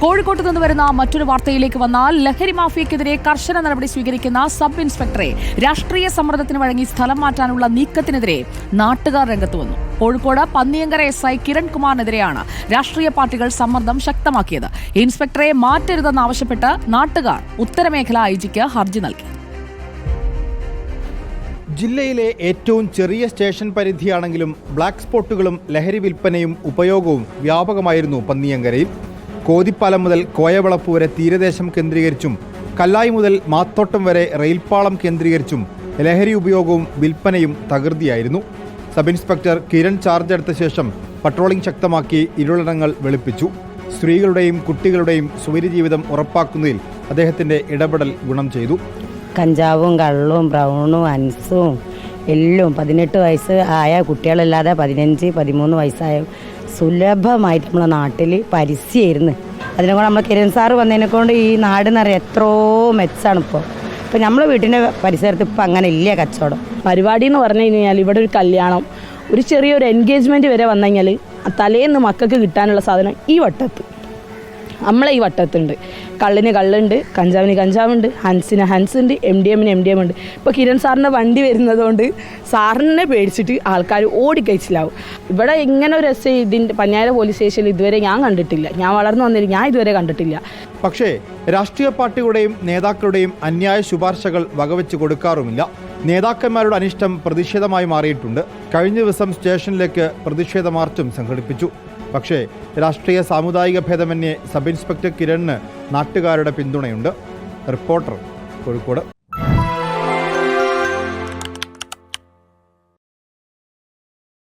കോഴിക്കോട്ട് നിന്ന് വരുന്ന മറ്റൊരു വാർത്തയിലേക്ക് വന്നാൽ ലഹരി മാഫിയക്കെതിരെ കർശന നടപടി സ്വീകരിക്കുന്ന സബ് ഇൻസ്പെക്ടറെ രാഷ്ട്രീയ സമ്മർദ്ദത്തിന് വഴങ്ങി സ്ഥലം മാറ്റാനുള്ള നീക്കത്തിനെതിരെ നാട്ടുകാർ രംഗത്ത് വന്നു. കോഴിക്കോട് പന്നിയങ്കര എസ് ഐ കിരൺകുമാറിനെതിരെയാണ് രാഷ്ട്രീയ പാർട്ടികൾ സമ്മർദ്ദം ശക്തമാക്കിയത്. ഇൻസ്പെക്ടറെ മാറ്റരുതെന്നാവശ്യപ്പെട്ട് നാട്ടുകാർ ഉത്തരമേഖല ഐ ജിക്ക് ഹർജി നൽകി. ജില്ലയിലെ ഏറ്റവും ചെറിയ സ്റ്റേഷൻ പരിധിയാണെങ്കിലും ബ്ലാക്ക് സ്പോട്ടുകളും ലഹരി വിൽപ്പനയും ഉപയോഗവും വ്യാപകമായിരുന്നു പന്നിയങ്കരയിൽ. കോതിപ്പാലം മുതൽ കോയവളപ്പ് വരെ തീരദേശം കേന്ദ്രീകരിച്ചും കല്ലായി മുതൽ മാത്തോട്ടം വരെ റെയിൽപാളം കേന്ദ്രീകരിച്ചും ലഹരി ഉപയോഗവും വിൽപ്പനയും തകൃതിയായിരുന്നു. സബ് ഇൻസ്പെക്ടർ കിരൺ ചാർജ് എടുത്ത ശേഷം പട്രോളിംഗ് ശക്തമാക്കി ഇരുളിടങ്ങൾ വെളുപ്പിച്ചു. സ്ത്രീകളുടെയും കുട്ടികളുടെയും സ്വൈര്യജീവിതം ഉറപ്പാക്കുന്നതിൽ അദ്ദേഹത്തിന്റെ ഇടപെടൽ ഗുണം ചെയ്തു. കഞ്ചാവും കള്ളും ബ്രൗണും അൻസും എല്ലാം പതിനെട്ട് വയസ്സ് ആയ കുട്ടികളല്ലാതെ പതിനഞ്ച് പതിമൂന്ന് വയസ്സായ സുലഭമായിട്ട് നമ്മളെ നാട്ടിൽ പരസ്യമായിരുന്നു അതിനെ കൊണ്ട് നമ്മൾ കിരൺ സാറ് വന്നതിനെ കൊണ്ട് ഈ നാട് നിറയെ എത്രയോ മെച്ചാണ് ഇപ്പോൾ ഇപ്പം നമ്മളെ വീട്ടിന്റെ പരിസരത്ത് ഇപ്പം അങ്ങനെ ഇല്ല കച്ചവടം. പരിപാടി എന്ന് പറഞ്ഞു കഴിഞ്ഞാൽ ഇവിടെ ഒരു കല്യാണം ഒരു ചെറിയൊരു എൻഗേജ്മെന്റ് വരെ വന്നു കഴിഞ്ഞാൽ തലേന്ന് മക്കൾക്ക് കിട്ടാനുള്ള സാധനം ഈ വട്ടത്ത്. നമ്മളെ ഈ വട്ടത്തുണ്ട്. കള്ളിന് കള്ളുണ്ട് കഞ്ചാവിന് കഞ്ചാവുണ്ട് ഹൻസിന് ഹൻസ് ഉണ്ട് എം ഡി എമ്മിന് എം ഡി എം ഉണ്ട്. ഇപ്പോൾ കിരൺ സാറിന്റെ വണ്ടി വരുന്നതുകൊണ്ട് സാറിനെ പേടിച്ചിട്ട് ആൾക്കാർ ഓടിക്കഴിച്ചിലാവും ഇവിടെ ഇങ്ങനെ ഒരു എസ് ഇതിന്റെ പഞ്ഞാര പോലീസ് സ്റ്റേഷനിൽ ഇതുവരെ ഞാൻ കണ്ടിട്ടില്ല. ഞാൻ വളർന്നു വന്നില്ല ഞാൻ ഇതുവരെ കണ്ടിട്ടില്ല. പക്ഷേ രാഷ്ട്രീയ പാർട്ടികളുടെയും നേതാക്കളുടെയും അന്യായ ശുപാർശകൾ വകവെച്ച് കൊടുക്കാറുമില്ല. നേതാക്കന്മാരുടെ അനിഷ്ടം പ്രതിഷേധമായി മാറിയിട്ടുണ്ട്. കഴിഞ്ഞ ദിവസം സ്റ്റേഷനിലേക്ക് പ്രതിഷേധ മാർച്ചും സംഘടിപ്പിച്ചു. പക്ഷേ രാഷ്ട്രീയ സാമുദായിക ഭേദമന്യേ സബ് ഇൻസ്പെക്ടർ കിരണിന് നാട്ടുകാരുടെ പിന്തുണയുണ്ട്. റിപ്പോർട്ടർ കോഴിക്കോട്.